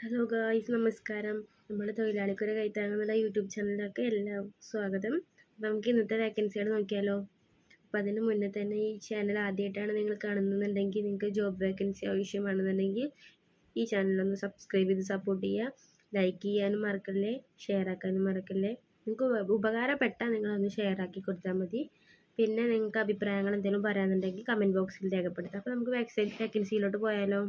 Hello guys നമസ്കാരം. നമ്മുടെ തൊഴിലാളിക്കൊരു കൈത്താങ്ങുന്നുള്ള YouTube ചാനലിലേക്ക് എല്ലാം സ്വാഗതം. അപ്പോൾ നമുക്ക് ഇന്നത്തെ വേക്കൻസികൾ നോക്കിയാലോ? അപ്പോൾ അതിന് മുന്നേ തന്നെ ഈ ചാനൽ ആദ്യമായിട്ടാണ് നിങ്ങൾ കാണുന്നുണ്ടെങ്കിൽ നിങ്ങൾക്ക് ജോബ് വേക്കൻസി ആവശ്യമാണെന്നുണ്ടെങ്കിൽ ഈ ചാനലൊന്ന് സബ്സ്ക്രൈബ് ചെയ്ത് സപ്പോർട്ട് ചെയ്യുക. ലൈക്ക് ചെയ്യാനും മറക്കല്ലേ? ഷെയർ ആക്കാനും മറക്കല്ലേ? നിങ്ങൾക്ക് ഉപകാരപ്പെട്ടാൽ നിങ്ങളൊന്ന് ഷെയർ ആക്കി കൊടുത്താൽ മതി. പിന്നെ നിങ്ങൾക്ക് അഭിപ്രായങ്ങൾ എന്തെങ്കിലും പറയാനുണ്ടെങ്കിൽ കമന്റ് ബോക്സിൽ രേഖപ്പെടുത്താം. അപ്പോൾ നമുക്ക് വേക്കൻസിയിലോട്ട് പോയാലോ?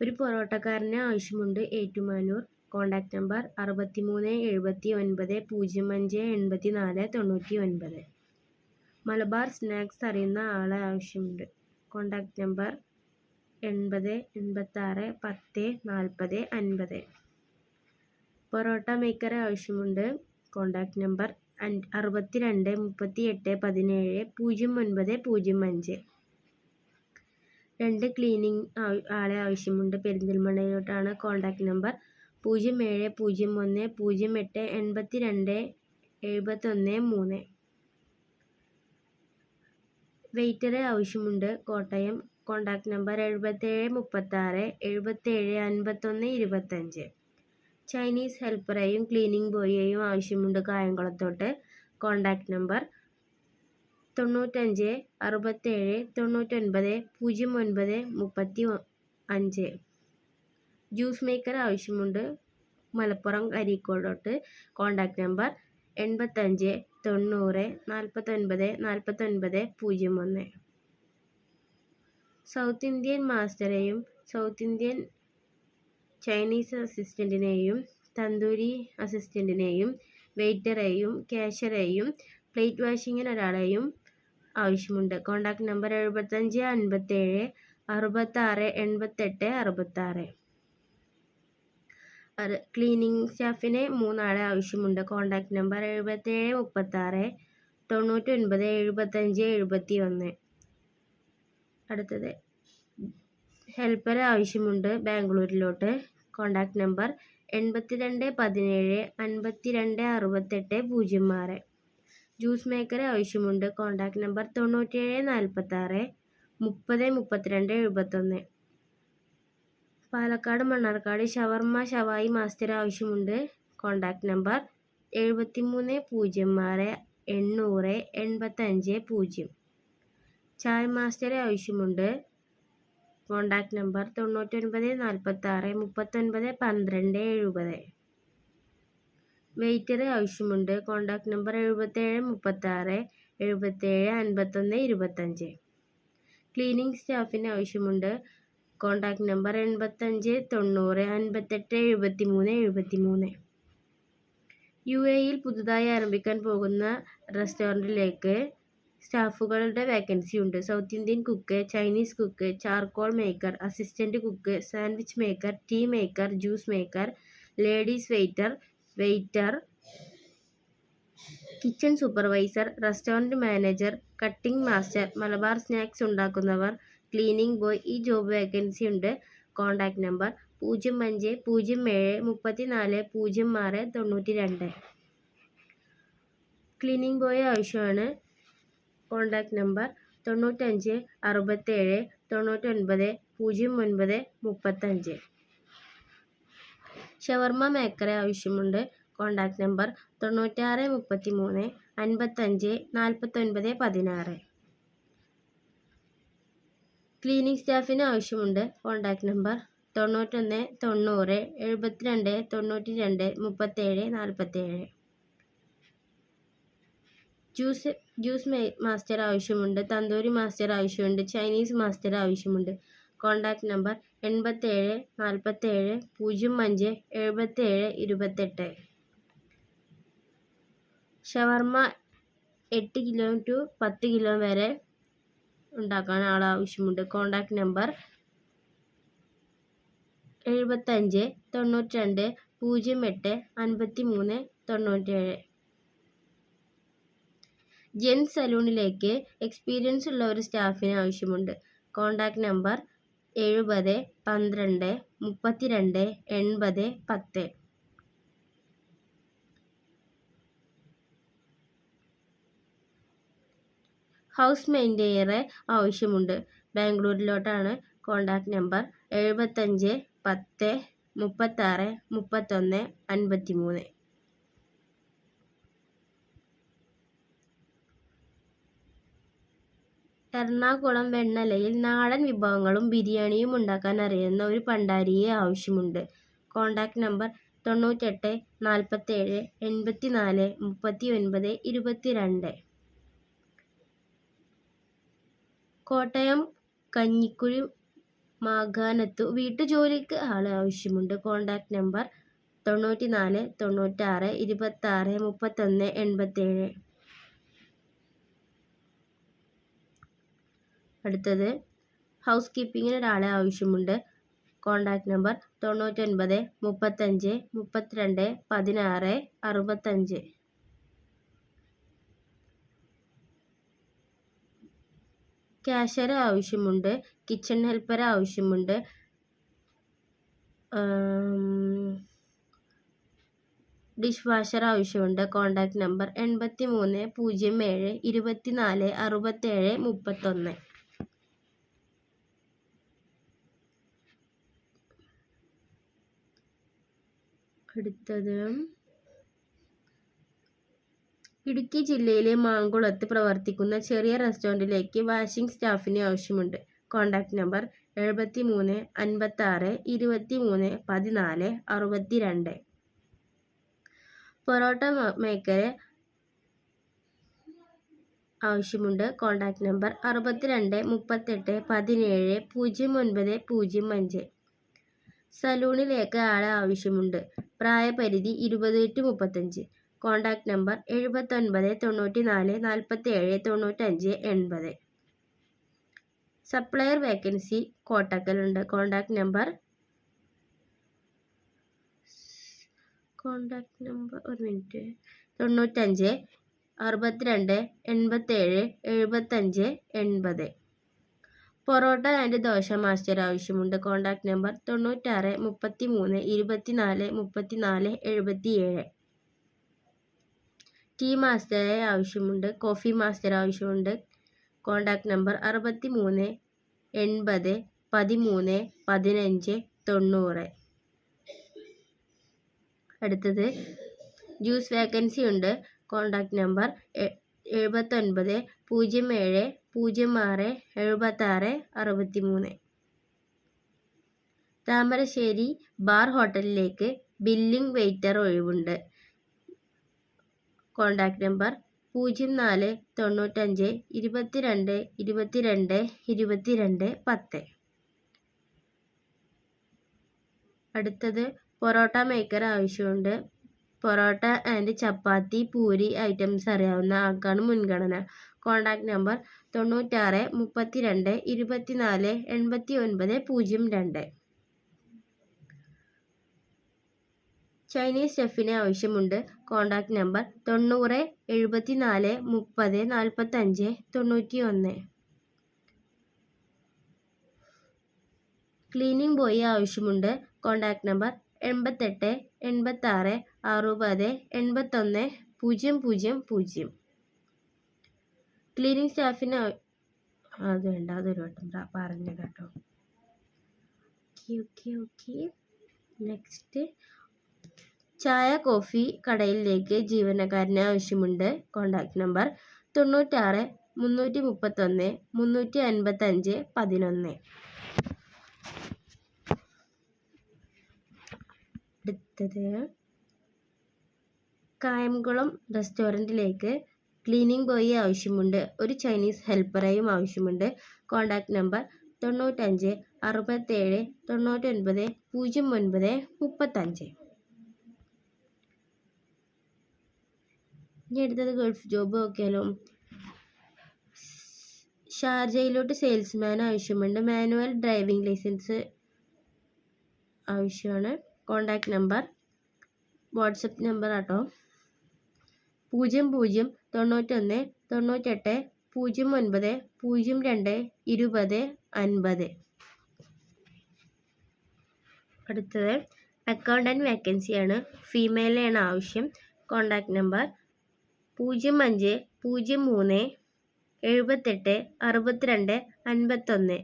ഒരു പൊറോട്ടക്കാരന് ആവശ്യമുണ്ട് ഏറ്റുമാനൂർ. കോൺടാക്റ്റ് നമ്പർ അറുപത്തി മൂന്ന് എഴുപത്തി ഒൻപത് പൂജ്യം അഞ്ച് എൺപത്തി നാല് തൊണ്ണൂറ്റി ഒൻപത് മലബാർ സ്നാക്സ് അറിയുന്ന ആളെ ആവശ്യമുണ്ട്. കോൺടാക്റ്റ് നമ്പർ എൺപത് എൺപത്താറ് പത്ത് നാൽപ്പത് അൻപത്. പൊറോട്ട മേക്കറെ ആവശ്യമുണ്ട്. കോൺടാക്റ്റ് നമ്പർ അറുപത്തി രണ്ട് മുപ്പത്തി എട്ട് പതിനേഴ് പൂജ്യം ഒൻപത് പൂജ്യം അഞ്ച്. രണ്ട് ക്ലീനിങ് ആളെ ആവശ്യമുണ്ട്. പെരിന്തൽമണ്ണയിലോട്ടാണ് കോൺടാക്റ്റ് നമ്പർ പൂജ്യം ഏഴ് പൂജ്യം ഒന്ന് പൂജ്യം എട്ട് എൺപത്തി രണ്ട് എഴുപത്തൊന്ന് മൂന്ന്. വെയിറ്ററെ ആവശ്യമുണ്ട്. കോട്ടയം കോൺടാക്റ്റ് നമ്പർ എഴുപത്തേഴ് മുപ്പത്താറ് എഴുപത്തേഴ് അൻപത്തൊന്ന് ഇരുപത്തഞ്ച്. ചൈനീസ് ഹെൽപ്പറെയും ക്ലീനിങ് ബോയിയെയും ആവശ്യമുണ്ട് കായംകുളത്തോട്ട്. കോൺടാക്റ്റ് നമ്പർ തൊണ്ണൂറ്റഞ്ച് അറുപത്തേഴ് തൊണ്ണൂറ്റൊൻപത് പൂജ്യം ഒൻപത് മുപ്പത്തി അഞ്ച്. ജ്യൂസ് മേക്കർ ആവശ്യമുണ്ട്. മലപ്പുറം അരീക്കോടോട്ട് കോൺടാക്റ്റ് നമ്പർ എൺപത്തഞ്ച് തൊണ്ണൂറ് നാൽപ്പത്തൊൻപത് നാൽപ്പത്തൊൻപത് പൂജ്യം ഒന്ന് സൗത്ത് ഇന്ത്യൻ മാസ്റ്ററെയും സൗത്ത് ഇന്ത്യൻ ചൈനീസ് അസിസ്റ്റന്റിനെയും തന്തൂരി അസിസ്റ്റന്റിനെയും വെയിറ്ററെയും കാഷ്യറെയും പ്ലേറ്റ് വാഷിങ്ങിന് ഒരാളെയും ആവശ്യമുണ്ട്. കോൺടാക്റ്റ് നമ്പർ എഴുപത്തഞ്ച് അൻപത്തേഴ് അറുപത്താറ് എൺപത്തെട്ട് അറുപത്താറ്. ക്ലീനിങ് സ്റ്റാഫിന് മൂന്നാളെ ആവശ്യമുണ്ട്. കോൺടാക്റ്റ് നമ്പർ എഴുപത്തേഴ് മുപ്പത്താറ് തൊണ്ണൂറ്റൊൻപത് എഴുപത്തഞ്ച് എഴുപത്തി ഒന്ന് അടുത്തത്. ഹെൽപ്പർ ആവശ്യമുണ്ട് ബാംഗ്ലൂരിലോട്ട്. കോൺടാക്റ്റ് നമ്പർ എൺപത്തിരണ്ട് പതിനേഴ് അൻപത്തിരണ്ട് അറുപത്തെട്ട് പൂജ്യം ആറ്. ജ്യൂസ് മേക്കറെ ആവശ്യമുണ്ട്. കോൺടാക്റ്റ് നമ്പർ തൊണ്ണൂറ്റേഴ് നാൽപ്പത്താറ് മുപ്പത് മുപ്പത്തിരണ്ട് എഴുപത്തൊന്ന്. പാലക്കാട് മണ്ണാർക്കാട് ഷവർമ്മ ഷവായി മാസ്റ്റർ ആവശ്യമുണ്ട്. കോൺടാക്റ്റ് നമ്പർ എഴുപത്തിമൂന്ന് പൂജ്യം ആറ് എണ്ണൂറ് എൺപത്തഞ്ച് പൂജ്യം. ചായ മാസ്റ്റർ ആവശ്യമുണ്ട്. കോൺടാക്റ്റ് നമ്പർ തൊണ്ണൂറ്റൊൻപത് നാൽപ്പത്താറ് മുപ്പത്തൊൻപത് പന്ത്രണ്ട് എഴുപത്. വെയിറ്റർ ആവശ്യമുണ്ട്. കോൺടാക്റ്റ് നമ്പർ എഴുപത്തേഴ് മുപ്പത്താറ് എഴുപത്തേഴ് അൻപത്തൊന്ന് ഇരുപത്തഞ്ച്. ക്ലീനിങ് സ്റ്റാഫിന് ആവശ്യമുണ്ട്. കോൺടാക്റ്റ് നമ്പർ എൺപത്തഞ്ച് തൊണ്ണൂറ് അൻപത്തെട്ട് എഴുപത്തി മൂന്ന് എഴുപത്തി മൂന്ന് യു എയിൽ പുതുതായി ആരംഭിക്കാൻ പോകുന്ന റെസ്റ്റോറന്റിലേക്ക് സ്റ്റാഫുകളുടെ വേക്കൻസി ഉണ്ട്. South Indian cook Chinese cook charcoal maker assistant cook sandwich maker tea maker juice maker ladies waiter waiter kitchen supervisor restaurant manager cutting master Malabar snacks ഉണ്ടാക്കുന്നവർ cleaning boy ഈ ജോബ് വേക്കൻസി ഉണ്ട്. Contact number പൂജ്യം അഞ്ച് പൂജ്യം ഏഴ് മുപ്പത്തി നാല് പൂജ്യം ആറ് തൊണ്ണൂറ്റി രണ്ട് ക്ലീനിംഗ് ബോയ് ആവശ്യമാണ്. കോൺടാക്റ്റ് നമ്പർ തൊണ്ണൂറ്റഞ്ച് അറുപത്തേഴ് തൊണ്ണൂറ്റൊൻപത് പൂജ്യം ഒൻപത് മുപ്പത്തഞ്ച്. ഷവർമ്മ മേക്കറെ ആവശ്യമുണ്ട്. കോൺടാക്റ്റ് നമ്പർ തൊണ്ണൂറ്റാറ് മുപ്പത്തി മൂന്ന് അൻപത്തഞ്ച് നാൽപ്പത്തൊൻപത് പതിനാറ്. ക്ലീനിങ് സ്റ്റാഫിന് ആവശ്യമുണ്ട്. കോൺടാക്റ്റ് നമ്പർ തൊണ്ണൂറ്റൊന്ന് തൊണ്ണൂറ് എഴുപത്തിരണ്ട് തൊണ്ണൂറ്റി രണ്ട് മുപ്പത്തേഴ് നാൽപ്പത്തേഴ് ജ്യൂസ് ജ്യൂസ് മാസ്റ്റർ ആവശ്യമുണ്ട്. തന്തൂരി മാസ്റ്റർ ആവശ്യമുണ്ട്. ചൈനീസ് മാസ്റ്റർ ആവശ്യമുണ്ട്. കോൺടാക്റ്റ് നമ്പർ എൺപത്തേഴ് നാൽപ്പത്തേഴ് പൂജ്യം അഞ്ച് എഴുപത്തേഴ് ഇരുപത്തെട്ട്. ഷവർമ്മ എട്ട് കിലോ ടു പത്ത് കിലോ വരെ ഉണ്ടാക്കാൻ ആൾ ആവശ്യമുണ്ട്. കോൺടാക്റ്റ് നമ്പർ എഴുപത്തഞ്ച് തൊണ്ണൂറ്റി രണ്ട് പൂജ്യം എട്ട് അൻപത്തി മൂന്ന് തൊണ്ണൂറ്റേഴ് ജെൻസ് സലൂണിലേക്ക് എക്സ്പീരിയൻസ് ഉള്ള ഒരു സ്റ്റാഫിനെ ആവശ്യമുണ്ട്. കോൺടാക്റ്റ് നമ്പർ എഴുപത് പന്ത്രണ്ട് മുപ്പത്തിരണ്ട് എൺപത് പത്ത്. ഹൗസ് മെയിന്റെയറെ ആവശ്യമുണ്ട്. ബാംഗ്ലൂരിലോട്ടാണ് കോൺടാക്റ്റ് നമ്പർ എഴുപത്തഞ്ച് പത്ത് മുപ്പത്താറ് മുപ്പത്തൊന്ന് അൻപത്തി മൂന്ന് എറണാകുളം വെണ്ണലയിൽ നാടൻ വിഭവങ്ങളും ബിരിയാണിയും ഉണ്ടാക്കാൻ അറിയുന്ന ഒരു പണ്ടാരിയെ ആവശ്യമുണ്ട്. കോൺടാക്റ്റ് നമ്പർ തൊണ്ണൂറ്റെട്ട് നാൽപ്പത്തേഴ് എൺപത്തി നാല് മുപ്പത്തി ഒൻപത് ഇരുപത്തി രണ്ട് കോട്ടയം കഞ്ഞിക്കുഴി മാഗാനത്തു വീട്ടുജോലിക്ക് ആൾ ആവശ്യമുണ്ട്. കോൺടാക്റ്റ് നമ്പർ തൊണ്ണൂറ്റി നാല് തൊണ്ണൂറ്റാറ് ഇരുപത്താറ് മുപ്പത്തൊന്ന് എൺപത്തേഴ്. അടുത്തത്. ഹൗസ് കീപ്പിങ്ങിന് ഒരാളെ ആവശ്യമുണ്ട്. കോൺടാക്റ്റ് നമ്പർ തൊണ്ണൂറ്റൊൻപത് മുപ്പത്തഞ്ച് മുപ്പത്തിരണ്ട് പതിനാറ് അറുപത്തഞ്ച്. ക്യാഷ്യർ ആവശ്യമുണ്ട്. കിച്ചൺ ഹെൽപ്പർ ആവശ്യമുണ്ട്. ഡിഷ് വാഷർ ആവശ്യമുണ്ട്. കോൺടാക്റ്റ് നമ്പർ എൺപത്തി മൂന്ന് പൂജ്യം ഏഴ് ഇരുപത്തി നാല് അറുപത്തേഴ് മുപ്പത്തൊന്ന്. അടുത്തത്. ഇടുക്കി ജില്ലയിലെ മാങ്കുളത്ത് പ്രവർത്തിക്കുന്ന ചെറിയ റെസ്റ്റോറന്റിലേക്ക് വാഷിംഗ് സ്റ്റാഫിനെ ആവശ്യമുണ്ട്. കോൺടാക്റ്റ് നമ്പർ എഴുപത്തി മൂന്ന് അൻപത്താറ് ഇരുപത്തി മൂന്ന് പതിനാല് അറുപത്തി രണ്ട് പൊറോട്ട മേക്കറെ ആവശ്യമുണ്ട്. കോൺടാക്റ്റ് നമ്പർ അറുപത്തിരണ്ട് മുപ്പത്തെട്ട് പതിനേഴ് പൂജ്യം ഒൻപത് പൂജ്യം അഞ്ച്. സലൂണിലേക്ക് ആളെ ആവശ്യമുണ്ട്. പ്രായപരിധി ഇരുപത് ടു മുപ്പത്തഞ്ച്. കോൺടാക്റ്റ് നമ്പർ എഴുപത്തൊൻപത് തൊണ്ണൂറ്റി നാല് നാൽപ്പത്തി ഏഴ് തൊണ്ണൂറ്റഞ്ച് എൺപത്. സപ്ലയർ വേക്കൻസി കോട്ടക്കലുണ്ട്. കോൺടാക്റ്റ് നമ്പർ കോൺടാക്റ്റ് നമ്പർ ഒരു മിനിറ്റ്. തൊണ്ണൂറ്റഞ്ച് അറുപത്തിരണ്ട് എൺപത്തേഴ് എഴുപത്തഞ്ച് എൺപത്. പൊറോട്ട ആൻഡ് ദോശ മാസ്റ്റർ ആവശ്യമുണ്ട്. കോൺടാക്റ്റ് നമ്പർ തൊണ്ണൂറ്റാറ് മുപ്പത്തി മൂന്ന് ഇരുപത്തിനാല് മുപ്പത്തിനാല് എഴുപത്തിയേഴ്. ടീ മാസ്റ്ററെ ആവശ്യമുണ്ട്. കോഫി മാസ്റ്റർ ആവശ്യമുണ്ട്. കോൺടാക്റ്റ് നമ്പർ അറുപത്തി മൂന്ന് എൺപത് പതിമൂന്ന് പതിനഞ്ച് തൊണ്ണൂറ്. അടുത്തത് ജ്യൂസ് വേക്കൻസി ഉണ്ട്. കോൺടാക്റ്റ് നമ്പർ എഴുപത്തൊൻപത് പൂജ്യം ഏഴ് പൂജ്യം ആറ് എഴുപത്താറ് അറുപത്തി മൂന്ന് താമരശ്ശേരി ബാർ ഹോട്ടലിലേക്ക് ബില്ലിംഗ് വെയിറ്റർ ഒഴിവുണ്ട്. കോൺടാക്റ്റ് നമ്പർ പൂജ്യം നാല് തൊണ്ണൂറ്റഞ്ച് ഇരുപത്തിരണ്ട് ഇരുപത്തിരണ്ട് ഇരുപത്തിരണ്ട് പത്ത്. അടുത്തത് പൊറോട്ട മേക്കർ ആവശ്യമുണ്ട്. പൊറോട്ട ആൻഡ് ചപ്പാത്തി പൂരി ഐറ്റംസ് അറിയാവുന്ന ആൾക്കാണ് മുൻഗണന. കോൺടാക്റ്റ് നമ്പർ തൊണ്ണൂറ്റാറ് മുപ്പത്തിരണ്ട് ഇരുപത്തിനാല് എൺപത്തി ഒൻപത് പൂജ്യം രണ്ട്. ചൈനീസ് ഷെഫിനെ ആവശ്യമുണ്ട്. കോൺടാക്റ്റ് നമ്പർ തൊണ്ണൂറ് എഴുപത്തിനാല് മുപ്പത് നാൽപ്പത്തഞ്ച് തൊണ്ണൂറ്റി ഒന്ന് ക്ലീനിങ് ബോയ് ആവശ്യമുണ്ട്. കോൺടാക്റ്റ് നമ്പർ എൺപത്തെട്ട് എൺപത്താറ് അറുപത് എൺപത്തൊന്ന് പൂജ്യം പൂജ്യം പൂജ്യം. ക്ലീനിങ് സ്റ്റാഫിന് അത് വേണ്ട അതൊരു വട്ടം പറഞ്ഞു കേട്ടോ. Okay okay okay. നെക്സ്റ്റ് ചായ കോഫി കടയിലേക്ക് ജീവനക്കാരന് ആവശ്യമുണ്ട്. കോൺടാക്റ്റ് നമ്പർ തൊണ്ണൂറ്റാറ് മുന്നൂറ്റി മുപ്പത്തൊന്ന് മുന്നൂറ്റി അൻപത്തഞ്ച് പതിനൊന്ന്. അടുത്തത്. കായംകുളം റെസ്റ്റോറന്റിലേക്ക് ക്ലീനിങ് ബോയി ആവശ്യമുണ്ട്. ഒരു ചൈനീസ് ഹെൽപ്പറേയും ആവശ്യമുണ്ട്. കോൺടാക്റ്റ് നമ്പർ തൊണ്ണൂറ്റഞ്ച് അറുപത്തേഴ് തൊണ്ണൂറ്റൊൻപത് പൂജ്യം ഒൻപത് മുപ്പത്തഞ്ച്. ഇനി അടുത്തത് ഗൾഫ് ജോബ് നോക്കിയാലോ. ഷാർജയിലോട്ട് സെയിൽസ്മാൻ ആവശ്യമുണ്ട്. മാനുവൽ ഡ്രൈവിംഗ് ലൈസൻസ് ആവശ്യമാണ്. കോൺടാക്റ്റ് നമ്പർ വാട്സപ്പ് നമ്പർ ആട്ടോ പൂജ്യം പൂജ്യം തൊണ്ണൂറ്റൊന്ന് തൊണ്ണൂറ്റെട്ട് പൂജ്യം ഒൻപത് പൂജ്യം രണ്ട് ഇരുപത് അൻപത്. അടുത്തത് അക്കൗണ്ടന്റ് വേക്കൻസിയാണ് ഫീമെയിലാണ് ആവശ്യം. കോണ്ടാക്ട് നമ്പർ പൂജ്യം അഞ്ച് പൂജ്യം മൂന്ന് എഴുപത്തെട്ട് അറുപത്തിരണ്ട് അൻപത്തൊന്ന്.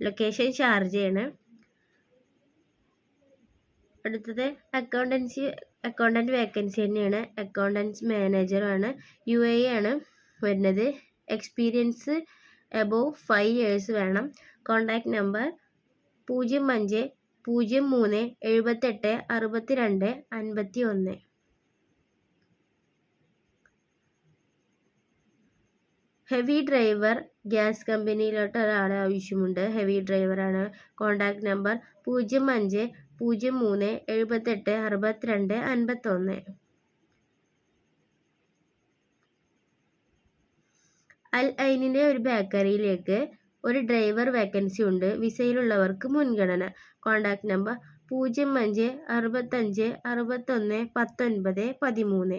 ലൊക്കേഷൻ ഷാർജയാണ് അടുത്തത് അക്കൗണ്ടൻസി അക്കൗണ്ടന്റ് വേക്കൻസി തന്നെയാണ്. അക്കൗണ്ടൻസ് മാനേജറാണ് യു എ ആണ് വരുന്നത്. എക്സ്പീരിയൻസ് എബോവ് ഫൈവ് ഇയേഴ്സ് വേണം. കോൺടാക്റ്റ് നമ്പർ പൂജ്യം അഞ്ച് പൂജ്യം മൂന്ന് എഴുപത്തെട്ട് അറുപത്തി രണ്ട് അൻപത്തി ഒന്ന് ഹെവി ഡ്രൈവർ ഗ്യാസ് കമ്പനിയിലോട്ട് ഒരാളെ ആവശ്യമുണ്ട്. ഹെവി ഡ്രൈവറാണ് കോൺടാക്റ്റ് നമ്പർ പൂജ്യം അഞ്ച് പൂജ്യം മൂന്ന് എഴുപത്തെട്ട് അറുപത്തിരണ്ട് അൻപത്തൊന്ന്. അൽ ഐനിന്റെ ഒരു ബേക്കറിയിലേക്ക് ഒരു ഡ്രൈവർ വേക്കൻസി ഉണ്ട്. വിസയിലുള്ളവർക്ക് മുൻഗണന. കോൺടാക്റ്റ് നമ്പർ പൂജ്യം അഞ്ച് അറുപത്തഞ്ച് അറുപത്തൊന്ന് പത്തൊൻപത് പതിമൂന്ന്.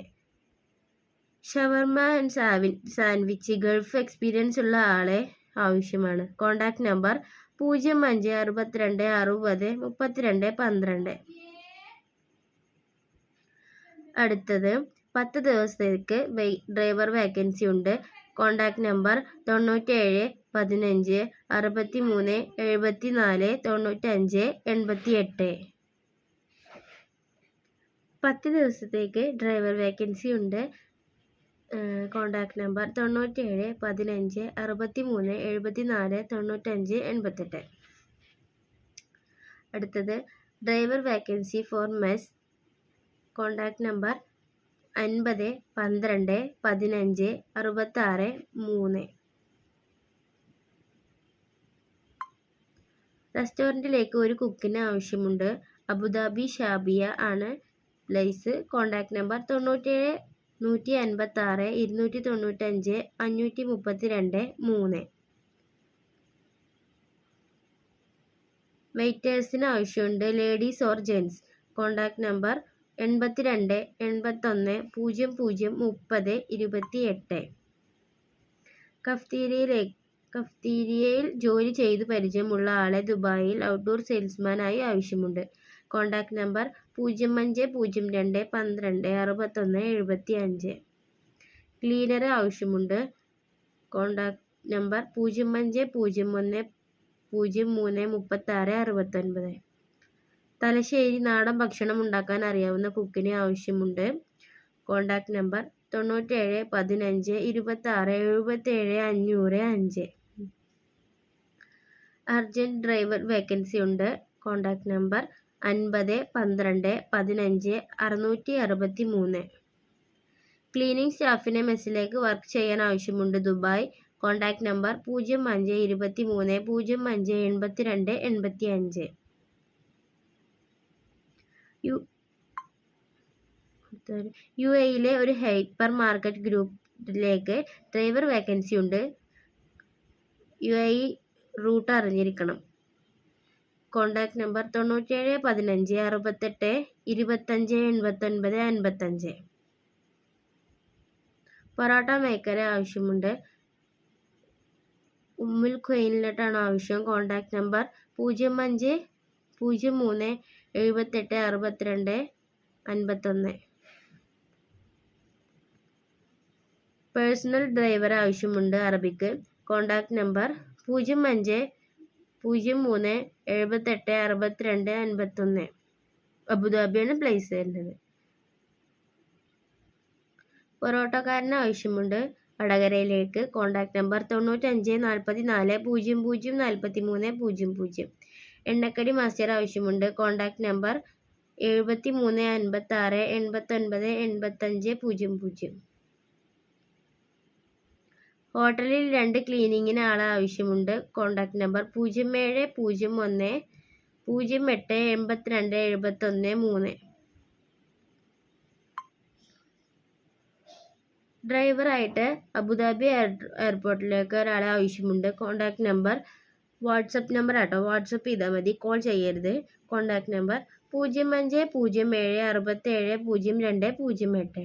ഷവർമ ആൻഡ് സാവി സാൻഡ്വിച്ച് ഗൾഫ് എക്സ്പീരിയൻസ് ഉള്ള ആളെ ആവശ്യമാണ്. കോൺടാക്റ്റ് നമ്പർ പൂജ്യം അഞ്ച് അറുപത്തിരണ്ട് അറുപത് മുപ്പത്തിരണ്ട് പന്ത്രണ്ട്. അടുത്തത് പത്ത് ദിവസത്തേക്ക് ഡ്രൈവർ വേക്കൻസി ഉണ്ട്. കോൺടാക്റ്റ് നമ്പർ തൊണ്ണൂറ്റേഴ് പതിനഞ്ച് അറുപത്തി മൂന്ന് എഴുപത്തി നാല് തൊണ്ണൂറ്റഞ്ച് എൺപത്തി എട്ട് പത്ത് ദിവസത്തേക്ക് ഡ്രൈവർ വേക്കൻസി ഉണ്ട്. കോൺടാക്റ്റ് നമ്പർ തൊണ്ണൂറ്റേഴ് പതിനഞ്ച് അറുപത്തി മൂന്ന് എഴുപത്തി നാല് തൊണ്ണൂറ്റഞ്ച് എൺപത്തെട്ട്. അടുത്തത് driver vacancy for mess contact number അൻപത് പന്ത്രണ്ട് പതിനഞ്ച് അറുപത്താറ് മൂന്ന്. റെസ്റ്റോറന്റിലേക്ക് ഒരു കുക്കിന് ആവശ്യമുണ്ട്. അബുദാബി ഷാബിയ ആണ്. പ്ലേസ് കോൺടാക്റ്റ് നമ്പർ തൊണ്ണൂറ്റേഴ് നൂറ്റി അൻപത്താറ് ഇരുന്നൂറ്റി തൊണ്ണൂറ്റഞ്ച് അഞ്ഞൂറ്റി മുപ്പത്തി രണ്ട് മൂന്ന്. വെയിറ്റേഴ്സിന് ആവശ്യമുണ്ട് ladies or gents. Contact number എൺപത്തിരണ്ട് എൺപത്തൊന്ന് പൂജ്യം പൂജ്യം മുപ്പത് ഇരുപത്തി എട്ട് കഫ്തീരിയയിലെ കഫ്തീരിയയിൽ ജോലി ചെയ്തു പരിചയമുള്ള ആളെ ദുബായിൽ ഔട്ട്ഡോർ സെയിൽസ്മാനായി ആവശ്യമുണ്ട്. കോൺടാക്റ്റ് നമ്പർ പൂജ്യം അഞ്ച് പൂജ്യം രണ്ട് പന്ത്രണ്ട് അറുപത്തൊന്ന് എഴുപത്തി അഞ്ച് ക്ലീനർ ആവശ്യമുണ്ട്. കോൺടാക്റ്റ് നമ്പർ പൂജ്യം അഞ്ച് പൂജ്യം ഒന്ന് പൂജ്യം മൂന്ന് മുപ്പത്താറ് അറുപത്തൊൻപത്. തലശ്ശേരി നാടൻ ഭക്ഷണം ഉണ്ടാക്കാൻ അറിയാവുന്ന കുക്കിന് ആവശ്യമുണ്ട്. കോൺടാക്റ്റ് നമ്പർ തൊണ്ണൂറ്റേഴ് പതിനഞ്ച് ഇരുപത്താറ് എഴുപത്തേഴ് അഞ്ഞൂറ് അഞ്ച്. അർജന്റ് ഡ്രൈവർ വേക്കൻസി ഉണ്ട്. കോൺടാക്റ്റ് നമ്പർ അൻപത് പന്ത്രണ്ട് പതിനഞ്ച് അറുന്നൂറ്റി അറുപത്തി മൂന്ന് ക്ലീനിങ് സ്റ്റാഫിനെ മെസ്സിലേക്ക് വർക്ക് ചെയ്യാൻ ആവശ്യമുണ്ട്. ദുബായ്. കോൺടാക്റ്റ് നമ്പർ പൂജ്യം അഞ്ച് ഇരുപത്തി മൂന്ന് പൂജ്യം അഞ്ച് എൺപത്തി രണ്ട് എൺപത്തി അഞ്ച് യു യു എയിലെ ഒരു ഹൈപ്പർ മാർക്കറ്റ് ഗ്രൂപ്പിലേക്ക് ഡ്രൈവർ വേക്കൻസി ഉണ്ട്. യു എ റൂട്ട് അറിഞ്ഞിരിക്കണം. കോൺടാക്റ്റ് നമ്പർ തൊണ്ണൂറ്റേഴ് പതിനഞ്ച് അറുപത്തെട്ട് ഇരുപത്തഞ്ച് എൺപത്തൊൻപത് അൻപത്തഞ്ച്. പൊറോട്ട മേക്കറെ ആവശ്യമുണ്ട്. ഉമ്മുൽ ഖുവൈനിലോട്ടാണ് ആവശ്യം. കോൺടാക്റ്റ് നമ്പർ പൂജ്യം അഞ്ച് പൂജ്യം മൂന്ന് എഴുപത്തെട്ട് അറുപത്തിരണ്ട് അൻപത്തൊന്ന്. പേഴ്സണൽ ഡ്രൈവർ ആവശ്യമുണ്ട് അറബിക്ക്. കോൺടാക്റ്റ് നമ്പർ പൂജ്യം അഞ്ച് പൂജ്യം മൂന്ന് എഴുപത്തെട്ട് അറുപത്തിരണ്ട് അൻപത്തൊന്ന്. അബുദാബിയാണ് പ്ലേസ് വരുന്നത്. പൊറോട്ടക്കാരന് ആവശ്യമുണ്ട്. വടകരയിലേക്ക് കോൺടാക്റ്റ് നമ്പർ തൊണ്ണൂറ്റഞ്ച് നാൽപ്പത്തി നാല് പൂജ്യം പൂജ്യം നാൽപ്പത്തി മൂന്ന് പൂജ്യം പൂജ്യം. എണ്ണക്കടി മാസ്റ്റർ ആവശ്യമുണ്ട്. കോൺടാക്റ്റ് നമ്പർ എഴുപത്തി മൂന്ന് അൻപത്തി ആറ് എൺപത്തൊൻപത് എൺപത്തഞ്ച് പൂജ്യം പൂജ്യം. ഹോട്ടലിൽ രണ്ട് ക്ലീനിങ്ങിന് ആളെ ആവശ്യമുണ്ട്. കോൺടാക്റ്റ് നമ്പർ പൂജ്യം ഏഴ് പൂജ്യം ഒന്ന് പൂജ്യം എട്ട് എൺപത്തിരണ്ട് എഴുപത്തൊന്ന് മൂന്ന്. ഡ്രൈവറായിട്ട് അബുദാബി എയർ എയർപോർട്ടിലേക്ക് ഒരാളെ ആവശ്യമുണ്ട്. കോൺടാക്റ്റ് നമ്പർ വാട്സപ്പ് നമ്പർ ആട്ടോ. വാട്സപ്പ് ചെയ്താൽ മതി. കോൾ ചെയ്യരുത്. കോൺടാക്റ്റ് നമ്പർ പൂജ്യം അഞ്ച് പൂജ്യം ഏഴ് അറുപത്തേഴ് പൂജ്യം രണ്ട് പൂജ്യം എട്ട്.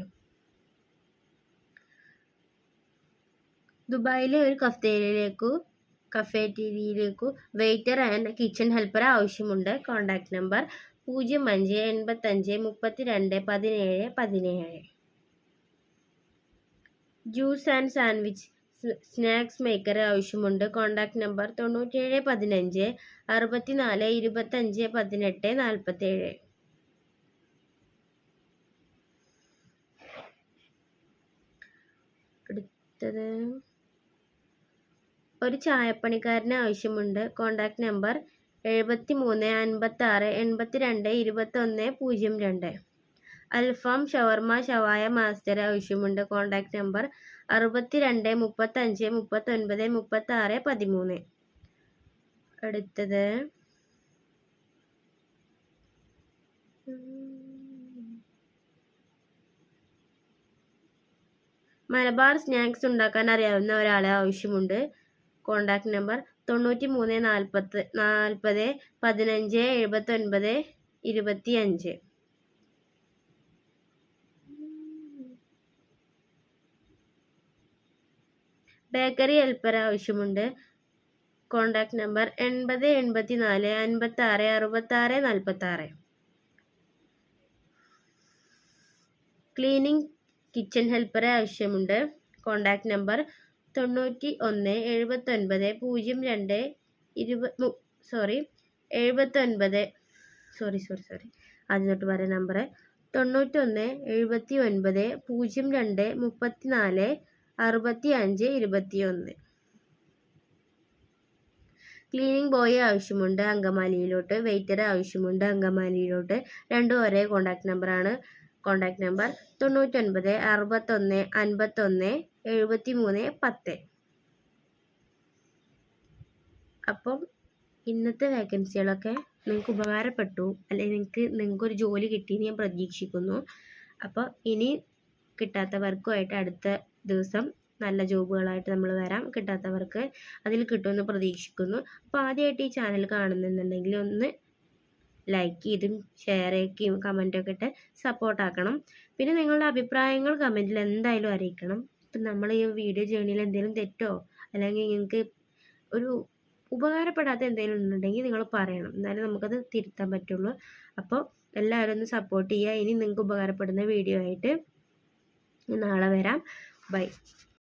ദുബായിലെ ഒരു കഫ്തേരിയയിലേക്കു കഫേറ്റീരിയയിലേക്കു വെയിറ്റർ ആൻഡ് കിച്ചൺ ഹെൽപ്പർ ആവശ്യമുണ്ട്. കോൺടാക്ട് നമ്പർ പൂജ്യം അഞ്ച് എൺപത്തഞ്ച് മുപ്പത്തി രണ്ട് പതിനേഴ് പതിനേഴ്. Juice and sandwich snacks maker ആവശ്യമുണ്ട്. കോൺടാക്ട് നമ്പർ തൊണ്ണൂറ്റേഴ് പതിനഞ്ച് അറുപത്തി നാല് ഇരുപത്തഞ്ച് പതിനെട്ട് നാൽപ്പത്തേഴ് അടുത്തത് ഒരു ചായപ്പണിക്കാരനെ ആവശ്യമുണ്ട്. കോൺടാക്റ്റ് നമ്പർ എഴുപത്തി മൂന്ന് അൻപത്തി ആറ് എൺപത്തി രണ്ട് ഇരുപത്തൊന്ന് പൂജ്യം രണ്ട്. അൽഫാം ഷവർമ ഷവായ മാസ്റ്റർ ആവശ്യമുണ്ട്. കോൺടാക്റ്റ് നമ്പർ അറുപത്തി രണ്ട് മുപ്പത്തഞ്ച് മുപ്പത്തൊൻപത് മുപ്പത്തി ആറ് പതിമൂന്ന്. അടുത്തത്. മലബാർ സ്നാക്സ് ഉണ്ടാക്കാൻ അറിയാവുന്ന ഒരാളെ ആവശ്യമുണ്ട്. കോണ്ടാക്ട് നമ്പർ തൊണ്ണൂറ്റി മൂന്ന് നാൽപ്പത്ത് നാൽപ്പത് പതിനഞ്ച് എഴുപത്തൊൻപത് ഇരുപത്തി അഞ്ച് ബേക്കറി ഹെൽപ്പർ ആവശ്യമുണ്ട്. കോൺടാക്റ്റ് നമ്പർ എൺപത് എൺപത്തി നാല് അൻപത്താറ് അറുപത്താറ് നാൽപ്പത്താറ്. ക്ലീനിങ് കിച്ചൺ ഹെൽപ്പറെ ആവശ്യമുണ്ട്. കോൺടാക്റ്റ് നമ്പർ തൊണ്ണൂറ്റി ഒന്ന് എഴുപത്തൊൻപത് പൂജ്യം രണ്ട് ഇരുപത് സോറി എഴുപത്തൊൻപത് സോറി സോറി സോറി തൊട്ട് പറയാം നമ്പർ തൊണ്ണൂറ്റൊന്ന് എഴുപത്തി ഒൻപത് പൂജ്യം രണ്ട് മുപ്പത്തി നാല് അറുപത്തി അഞ്ച് ഇരുപത്തി ഒന്ന് ക്ലീനിങ് ബോയ് ആവശ്യമുണ്ട് അങ്കമാലിയിലോട്ട്. വെയിറ്റർ ആവശ്യമുണ്ട് അങ്കമാലിയിലോട്ട്. രണ്ടും ഒരേ കോണ്ടാക്ട് നമ്പറാണ് കോണ്ടാക്ട് നമ്പർ തൊണ്ണൂറ്റൊൻപത് അറുപത്തൊന്ന് അൻപത്തൊന്ന് എഴുപത്തി മൂന്ന് പത്ത്. അപ്പം ഇന്നത്തെ വേക്കൻസികളൊക്കെ നിങ്ങൾക്ക് ഉപകാരപ്പെട്ടു അല്ലെങ്കിൽ നിങ്ങൾക്ക് നിങ്ങൾക്കൊരു ജോലി കിട്ടിയെന്ന് ഞാൻ പ്രതീക്ഷിക്കുന്നു. അപ്പോൾ ഇനി കിട്ടാത്തവർക്കുമായിട്ട് അടുത്ത ദിവസം നല്ല ജോബുകളായിട്ട് നമ്മൾ വരാം. കിട്ടാത്തവർക്ക് അതിൽ കിട്ടുമെന്ന് പ്രതീക്ഷിക്കുന്നു. അപ്പോൾ ആദ്യമായിട്ട് ഈ ചാനൽ കാണുന്നുണ്ടെങ്കിൽ ഒന്ന് ലൈക്ക് ചെയ്തും ഷെയർ ചെയ്യുകയും കമന്റൊക്കെ ഇട്ട് സപ്പോർട്ടാക്കണം പിന്നെ നിങ്ങളുടെ അഭിപ്രായങ്ങൾ കമന്റിൽ എന്തായാലും അറിയിക്കണം. ഇപ്പം നമ്മൾ ഈ വീഡിയോ ജേണിയിൽ എന്തെങ്കിലും തെറ്റോ? അല്ലെങ്കിൽ നിങ്ങൾക്ക് ഒരു ഉപകാരപ്പെടാത്ത എന്തെങ്കിലും ഉണ്ടെങ്കിൽ നിങ്ങൾ പറയണം. എന്നാലേ നമുക്കത് തിരുത്താൻ പറ്റുള്ളൂ. അപ്പോൾ എല്ലാവരും ഒന്ന് സപ്പോർട്ട് ചെയ്യുക ഇനി നിങ്ങൾക്ക് ഉപകാരപ്പെടുന്ന വീഡിയോ ആയിട്ട് നാളെ വരാം. ബൈ